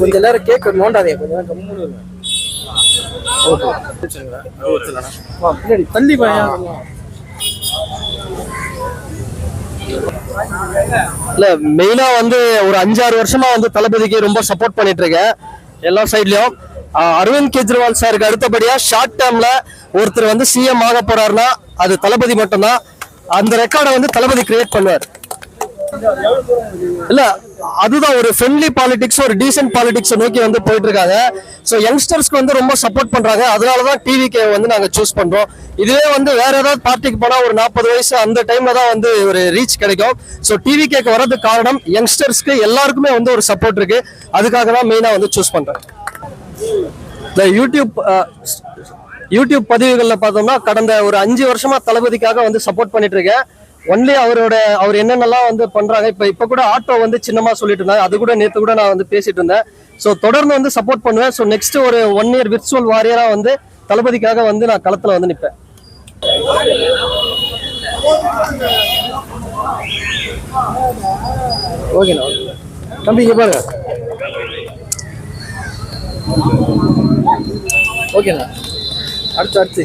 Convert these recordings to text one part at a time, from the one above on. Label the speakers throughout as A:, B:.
A: கொஞ்ச நேரம் கேக் நோண்டாதே கொஞ்ச நேரம் கம்முன்னு பின்னாடி தள்ளி பையன் இல்ல மெயினா வந்து ஒரு அஞ்சாறு வருஷமா வந்து தளபதிக்கு ரொம்ப சப்போர்ட் பண்ணிட்டு இருக்கேன் எல்லா சைட்லயும் அரவிந்த் கெஜ்ரிவால் சாருக்கு அடுத்தபடியா ஷார்ட் டேர்ம்ல ஒருத்தர் வந்து சிஎம் ஆக போறாருன்னா அது தளபதி மட்டும்தான். அந்த ரெக்கார்டை வந்து தளபதி கிரியேட் பண்ணுவார். இல்ல அதுதான் ஒரு ஃப்ரெண்ட்லி பாலிடிக்ஸ் ஒரு டீசென்ட் பாலிடிக்ஸ் நோக்கி வந்து போயிட்டு இருக்காங்க ஸோ யங்ஸ்டர்ஸ்க்கு வந்து ரொம்ப சப்போர்ட் பண்றாங்க. அதனாலதான் டிவிகே வந்து நாங்க சூஸ் பண்றோம். இதுவே வந்து வேற ஏதாவது பார்ட்டிக்கு போனா ஒரு நாற்பது வயசு அந்த டைம்ல தான் வந்து ஒரு ரீச் கிடைக்கும். ஸோ டிவி கேக்கு வர்றதுக்கு காரணம் யங்ஸ்டர்ஸ்க்கு எல்லாருக்குமே வந்து ஒரு சப்போர்ட் இருக்கு. அதுக்காக தான் மெயினா வந்து சூஸ் பண்றேன் இந்த யூடியூப் யூடியூப் பதிவுகளில் பார்த்தோம்னா கடந்த ஒரு அஞ்சு வருஷமா தளபதிக்காக வந்து சப்போர்ட் பண்ணிட்டு இருக்கேன் ஒன்லி அவரோட அவர் என்னென்னலாம் வந்து பண்றாங்க இப்போ இப்போ கூட ஆட்டோ வந்து சின்னமா சொல்லிட்டு இருந்தாங்க அது கூட நேற்று கூட நான் வந்து பேசிட்டு இருந்தேன். ஸோ தொடர்ந்து வந்து சப்போர்ட் பண்ணுவேன். ஸோ நெக்ஸ்ட் ஒரு ஒன் இயர் விர்ச்சுவல் வாரியரா வந்து தளபதிக்காக வந்து நான் களத்துல வந்து நிற்பேன் ஓகேண்ணா தம்பி இங்க பாருங்க. ஓகேண்ணா அடுத்து அடுத்து.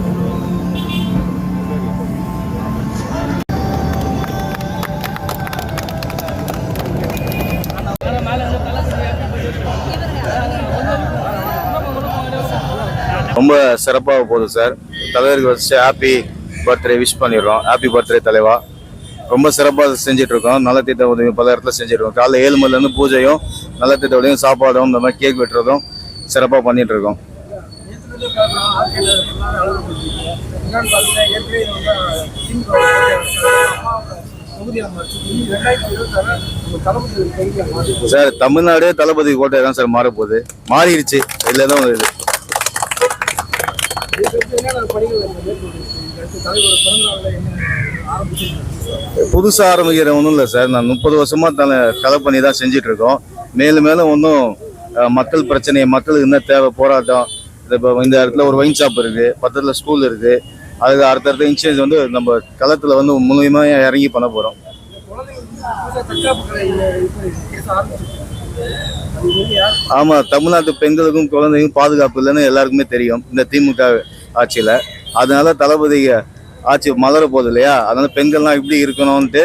B: ரொம்ப சிறப்பாக போகுது சார். தலைவருக்கு வச்சு ஹாப்பி பர்த்டே விஷ் பண்ணிடுறோம். ஹாப்பி பர்த்டே தலைவா. ரொம்ப சிறப்பாக செஞ்சிட்ருக்கோம். இருக்கோம் உதவியும் உதவி பல இடத்துல செஞ்சிட்ருக்கோம். காலைல ஏழு மணிலேருந்து பூஜையும் நல்ல திட்ட உதவியும் சாப்பாடும் இந்த மாதிரி கேக் வெட்டுறதும் சிறப்பாக பண்ணிகிட்ருக்கோம் சார் தமிழ்நாடே தளபதி கோட்டை தான் சார் மாறப்போகுது. மாறிடுச்சு. இதில் தான் இது. புதுசாக ஆரம்பிக்கிற ஒன்றும் இல்லை சார். நான் முப்பது வருஷமாக தலை கலை பண்ணி தான் செஞ்சிட்ருக்கோம். மேலும் மேலும் ஒன்றும் மக்கள் பிரச்சனை மக்களுக்கு என்ன தேவை போராட்டம். இப்போ இந்த இடத்துல ஒரு ஒயின் ஷாப் இருக்குது பக்கத்தில் ஸ்கூல் இருக்குது அதுக்கு அடுத்தடுத்த இன்சூரன்ஸ் வந்து நம்ம களத்தில் வந்து முழுமையாக இறங்கி பண்ண போகிறோம் ஆமாம் தமிழ்நாட்டு பெண்களுக்கும் குழந்தைக்கும் பாதுகாப்பு இல்லைன்னு எல்லாருக்குமே தெரியும் இந்த திமுக ஆட்சியில். அதனால தளபதி ஆட்சி மலர போகுது இல்லையா? அதனால பெண்கள்லாம் எப்படி இருக்கணும்ன்ட்டு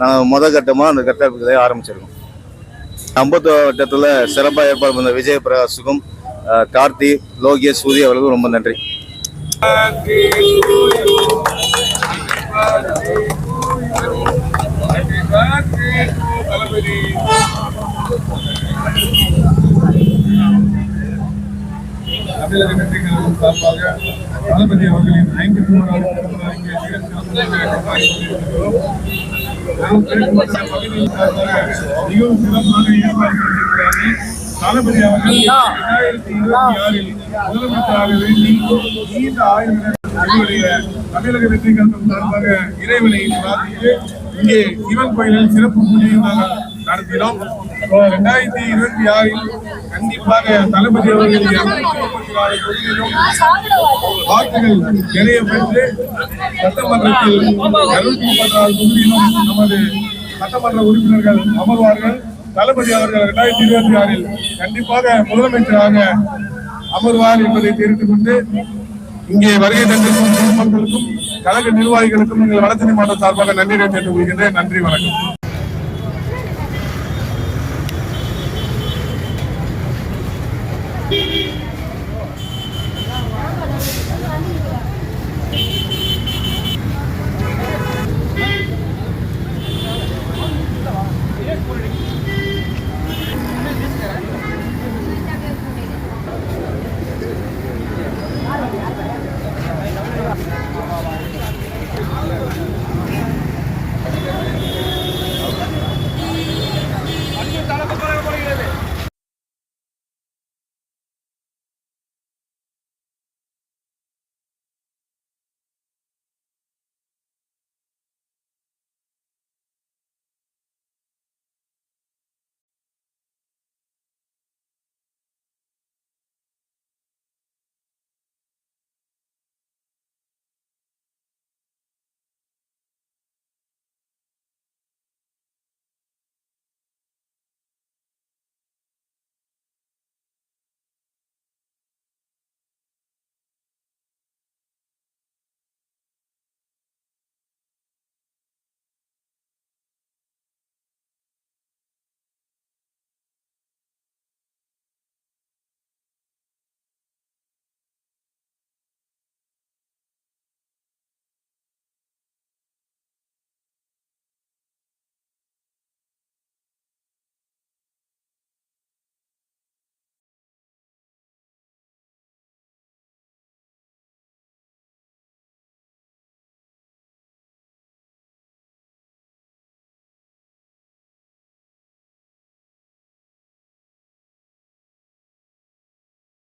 B: நான் முத கட்டமாக அந்த கட்டமைப்புகளை ஆரம்பிச்சிருக்கோம். அம்பத்தோட்டத்தில் சிறப்பாக ஏற்பாடு பண்ண விஜய பிரகாஷுக்கும் கார்த்தி லோகேஷ் சூரிய அவர்களுக்கும் ரொம்ப நன்றி.
C: தமிழக வெற்றி கழகம் சார்பாக தளபதி அவர்களின் ஐம்பத்தி பிறந்த இங்கே மிக சிறப்பாக கொண்டாடிக்கொண்டிருக்கிறோம். சார்பாக மிகவும் சிறப்பாக ஏற்பாடு செய்திருக்கிறார்கள். தளபதி அவர்கள் இரண்டாயிரத்தி இருபத்தி ஆறில் முதலமைச்சராக வேண்டி நீண்ட ஆயுள் எங்களுடைய தமிழக வெற்றி கழகம் சார்பாக இறைவனை பிரார்த்தித்து இங்கே சிவன் கோயிலில் சிறப்பு பூஜையை நாங்கள் நடத்தினோம் ரெண்டாயிரத்தி இருபத்தி ஆறில் கண்டிப்பாக தளபதி அவர்கள் வாக்குகள் நிறைய பெற்று சட்டமன்றத்தில் அறுபத்தி முப்பத்தி நாலு தொகுதியிலும் நமது சட்டமன்ற உறுப்பினர்கள் அமர்வார்கள். தளபதி அவர்கள் இரண்டாயிரத்தி இருபத்தி ஆறில் கண்டிப்பாக முதலமைச்சராக அமர்வார் என்பதை தெரிந்து கொண்டு இங்கே வருகை தந்திருக்கும் பொதுமக்களுக்கும் கழக நிர்வாகிகளுக்கும் எங்கள் வடசென்னை மாவட்ட சார்பாக நன்றி தெரிவித்துக் கொள்கின்றேன். நன்றி வணக்கம்.